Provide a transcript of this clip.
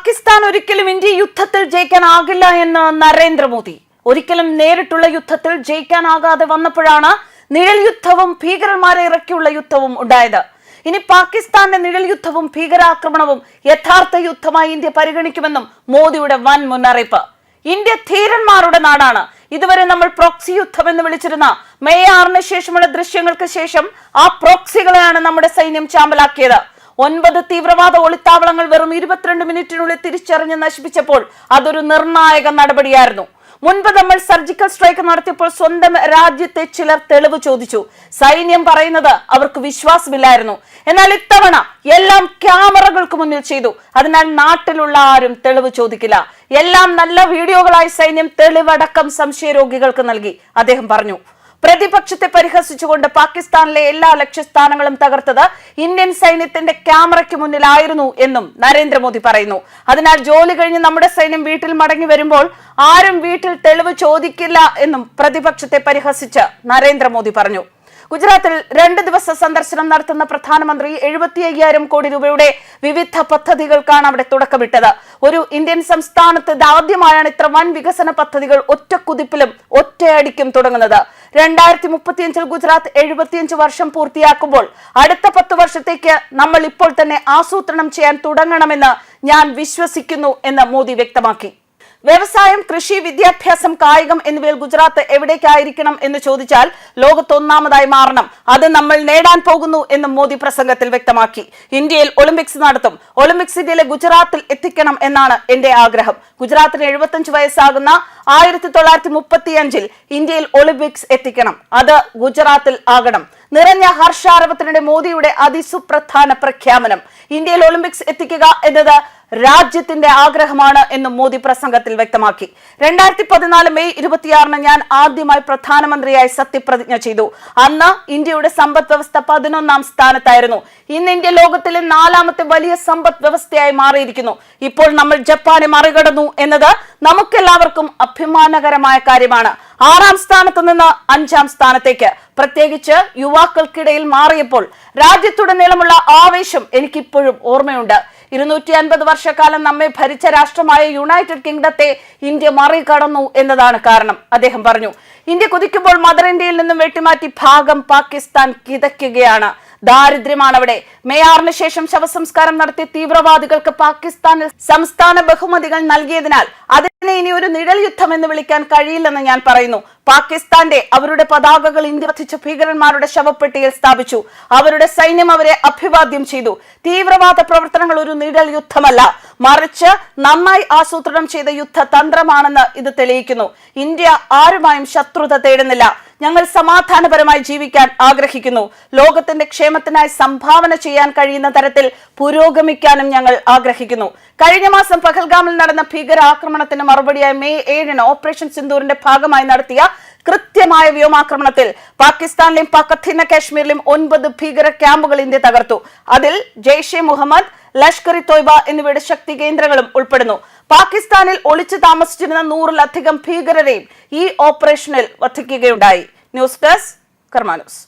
പാകിസ്ഥാൻ ഒരിക്കലും ഇന്ത്യ യുദ്ധത്തിൽ ജയിക്കാനാകില്ല എന്ന് നരേന്ദ്രമോദി. ഒരിക്കലും നേരിട്ടുള്ള യുദ്ധത്തിൽ ജയിക്കാനാകാതെ വന്നപ്പോഴാണ് നിഴൽ യുദ്ധവും ഭീകരന്മാരെ ഇറക്കിയുള്ള യുദ്ധവും ഉണ്ടായത്. ഇനി പാകിസ്ഥാന്റെ നിഴൽ യുദ്ധവും ഭീകരാക്രമണവും യഥാർത്ഥ യുദ്ധമായി ഇന്ത്യ പരിഗണിക്കുമെന്നും മോദിയുടെ വൻ മുന്നറിയിപ്പ്. ഇന്ത്യ ധീരന്മാരുടെ നാടാണ്. ഇതുവരെ നമ്മൾ പ്രോക്സി യുദ്ധം എന്ന് വിളിച്ചിരുന്ന മെയ് ആറിന് ശേഷമുള്ള ദൃശ്യങ്ങൾക്ക് ശേഷം ആ പ്രോക്സികളെയാണ് നമ്മുടെ സൈന്യം ചാമ്പലാക്കിയത്. ഒൻപത് തീവ്രവാദ ഒളിത്താവളങ്ങൾ വെറും ഇരുപത്തിരണ്ട് മിനിറ്റിനുള്ളിൽ തിരിച്ചറിഞ്ഞ് നശിപ്പിച്ചപ്പോൾ അതൊരു നിർണായക നടപടിയായിരുന്നു. മുൻപ് നമ്മൾ സർജിക്കൽ സ്ട്രൈക്ക് നടത്തിയപ്പോൾ സ്വന്തം രാജ്യത്തെ ചിലർ തെളിവ് ചോദിച്ചു. സൈന്യം പറയുന്നത് അവർക്ക് വിശ്വാസമില്ലായിരുന്നു. എന്നാൽ ഇത്തവണ എല്ലാം ക്യാമറകൾക്ക് മുന്നിൽ ചെയ്തു. അതിനാൽ നാട്ടിലുള്ള ആരും തെളിവ് ചോദിക്കില്ല. എല്ലാം നല്ല വീഡിയോകളായി സൈന്യം തെളിവടക്കം സംശയരോഗികൾക്ക് നൽകി. അദ്ദേഹം പറഞ്ഞു. പ്രതിപക്ഷത്തെ പരിഹസിച്ചുകൊണ്ട് പാകിസ്ഥാനിലെ എല്ലാ ലക്ഷ്യസ്ഥാനങ്ങളും തകർത്തത് ഇന്ത്യൻ സൈന്യത്തിന്റെ ക്യാമറയ്ക്ക് മുന്നിലായിരുന്നു എന്നും നരേന്ദ്രമോദി പറയുന്നു. അതിനാൽ ജോലി കഴിഞ്ഞ് നമ്മുടെ സൈന്യം വീട്ടിൽ മടങ്ങി വരുമ്പോൾ ആരും വീട്ടിൽ തെളിവ് ചോദിക്കില്ല എന്നും പ്രതിപക്ഷത്തെ പരിഹസിച്ച് നരേന്ദ്രമോദി പറഞ്ഞു. ഗുജറാത്തിൽ രണ്ട് ദിവസ സന്ദർശനം നടത്തുന്ന പ്രധാനമന്ത്രി എഴുപത്തി അയ്യായിരം കോടി രൂപയുടെ വിവിധ പദ്ധതികൾക്കാണ് അവിടെ തുടക്കമിട്ടത്. ഒരു ഇന്ത്യൻ സംസ്ഥാനത്ത് ഇതാദ്യമായാണ് ഇത്ര വൻ വികസന പദ്ധതികൾ ഒറ്റ കുതിപ്പിലും ഒറ്റയടിക്കും തുടങ്ങുന്നത്. രണ്ടായിരത്തി മുപ്പത്തിയഞ്ചിൽ ഗുജറാത്ത് എഴുപത്തിയഞ്ച് വർഷം പൂർത്തിയാക്കുമ്പോൾ അടുത്ത പത്ത് വർഷത്തേക്ക് നമ്മൾ ഇപ്പോൾ തന്നെ ആസൂത്രണം ചെയ്യാൻ തുടങ്ങണമെന്ന് ഞാൻ വിശ്വസിക്കുന്നു എന്ന് മോദി വ്യക്തമാക്കി. വ്യവസായം കൃഷി വിദ്യാഭ്യാസം കായികം എന്നിവയിൽ ഗുജറാത്ത് എവിടേക്കായിരിക്കണം എന്ന് ചോദിച്ചാൽ ലോകത്ത് ഒന്നാമതായി മാറണം. അത് നമ്മൾ നേടാൻ പോകുന്നു എന്ന് മോദി പ്രസംഗത്തിൽ വ്യക്തമാക്കി. ഇന്ത്യയിൽ ഒളിമ്പിക്സ് നടത്തും. ഒളിമ്പിക്സ് ഇന്ത്യയിലെ ഗുജറാത്തിൽ എത്തിക്കണം എന്നാണ് എന്റെ ആഗ്രഹം. ഗുജറാത്തിന് എഴുപത്തഞ്ച് വയസ്സാകുന്ന ആയിരത്തി തൊള്ളായിരത്തി മുപ്പത്തിയഞ്ചിൽ ഇന്ത്യയിൽ ഒളിമ്പിക്സ് എത്തിക്കണം. അത് ഗുജറാത്തിൽ ആകണം. നിറഞ്ഞ ഹർഷാരവത്തിനിടെ മോദിയുടെ അതിസുപ്രധാന പ്രഖ്യാപനം. ഇന്ത്യയിൽ ഒളിമ്പിക്സ് എത്തിക്കുക എന്നത് രാജ്യത്തിന്റെ ആഗ്രഹമാണ് എന്നും മോദി പ്രസംഗത്തിൽ വ്യക്തമാക്കി. രണ്ടായിരത്തി പതിനാല് മെയ് ഇരുപത്തിയാറിന് ഞാൻ ആദ്യമായി പ്രധാനമന്ത്രിയായി സത്യപ്രതിജ്ഞ ചെയ്തു. അന്ന് ഇന്ത്യയുടെ സമ്പദ് വ്യവസ്ഥ പതിനൊന്നാം സ്ഥാനത്തായിരുന്നു. ഇന്ന് ഇന്ത്യ ലോകത്തിലെ നാലാമത്തെ വലിയ സമ്പദ് വ്യവസ്ഥയായി മാറിയിരിക്കുന്നു. ഇപ്പോൾ നമ്മൾ ജപ്പാനെ മറികടന്നു എന്നത് നമുക്കെല്ലാവർക്കും അഭിമാനകരമായ കാര്യമാണ്. ആറാം സ്ഥാനത്ത് നിന്ന് അഞ്ചാം സ്ഥാനത്തേക്ക്. പ്രത്യേകിച്ച് യുവാക്കൾക്കിടയിൽ മാറിയപ്പോൾ രാജ്യത്തുടനീളമുള്ള ആവേശം എനിക്കിപ്പോഴും ഓർമ്മയുണ്ട്. ഇരുന്നൂറ്റി അൻപത് വർഷക്കാലം നമ്മെ ഭരിച്ച രാഷ്ട്രമായ യുണൈറ്റഡ് കിങ്ഡത്തെ ഇന്ത്യ മറികടന്നു എന്നതാണ് കാരണം അദ്ദേഹം പറഞ്ഞു. ഇന്ത്യ കുതിക്കുമ്പോൾ മദർ ഇന്ത്യയിൽ നിന്നും വെട്ടിമാറ്റി ഭാഗം പാകിസ്ഥാൻ കിതയ്ക്കുകയാണ്. ദാരിദ്ര്യമാണ് അവിടെ മേയാറിന് ശേഷം ശവസംസ്കാരം നടത്തിയ തീവ്രവാദികൾക്ക് പാകിസ്ഥാനിൽ സംസ്ഥാന ബഹുമതികൾ നൽകിയതിനാൽ അതിനെ ഇനി ഒരു നിഴൽ യുദ്ധം എന്ന് വിളിക്കാൻ കഴിയില്ലെന്ന് ഞാൻ പറയുന്നു. പാകിസ്ഥാന്റെ അവരുടെ പതാകകൾ ഇന്ത്യ വധിച്ച ഭീകരന്മാരുടെ ശവപ്പെട്ടിയിൽ സ്ഥാപിച്ചു. അവരുടെ സൈന്യം അവരെ അഭിവാദ്യം ചെയ്തു. തീവ്രവാദ പ്രവർത്തനങ്ങൾ ഒരു നിഴൽ യുദ്ധമല്ല. മറിച്ച് നന്നായി ആസൂത്രണം ചെയ്ത യുദ്ധതന്ത്രമാണെന്ന് ഇത് തെളിയിക്കുന്നു. ഇന്ത്യ ആരുമായും ശത്രുത തേടുന്നില്ല. ഞങ്ങൾ സമാധാനപരമായി ജീവിക്കാൻ ആഗ്രഹിക്കുന്നു. ലോകത്തിന്റെ ക്ഷേമത്തിനായി സംഭാവന ചെയ്യാൻ കഴിയുന്ന തരത്തിൽ പുരോഗമിക്കാനും ഞങ്ങൾ ആഗ്രഹിക്കുന്നു. കഴിഞ്ഞ മാസം പഹൽഗാമിൽ നടന്ന ഭീകരാക്രമണത്തിന് മറുപടിയായി മെയ് ഏഴിന് ഓപ്പറേഷൻ സിന്ദൂറിന്റെ ഭാഗമായി നടത്തിയ കൃത്യമായ വ്യോമാക്രമണത്തിൽ പാകിസ്ഥാനിലെയും പക്കത്തിന കാശ്മീരിലും ഒൻപത് ഭീകര ക്യാമ്പുകൾ ഇന്ത്യ തകർത്തു. അതിൽ ജെയ്ഷെ മുഹമ്മദ് ലഷ്കർ ഇ തോയ്ബ എന്നിവയുടെ ശക്തി കേന്ദ്രങ്ങളും ഉൾപ്പെടുന്നു. പാകിസ്ഥാനിൽ ഒളിച്ചു താമസിച്ചിരുന്ന നൂറിലധികം ഭീകരരെയും ഈ ഓപ്പറേഷനിൽ വധിക്കുകയുണ്ടായി. News desk കർമാനൂസ്.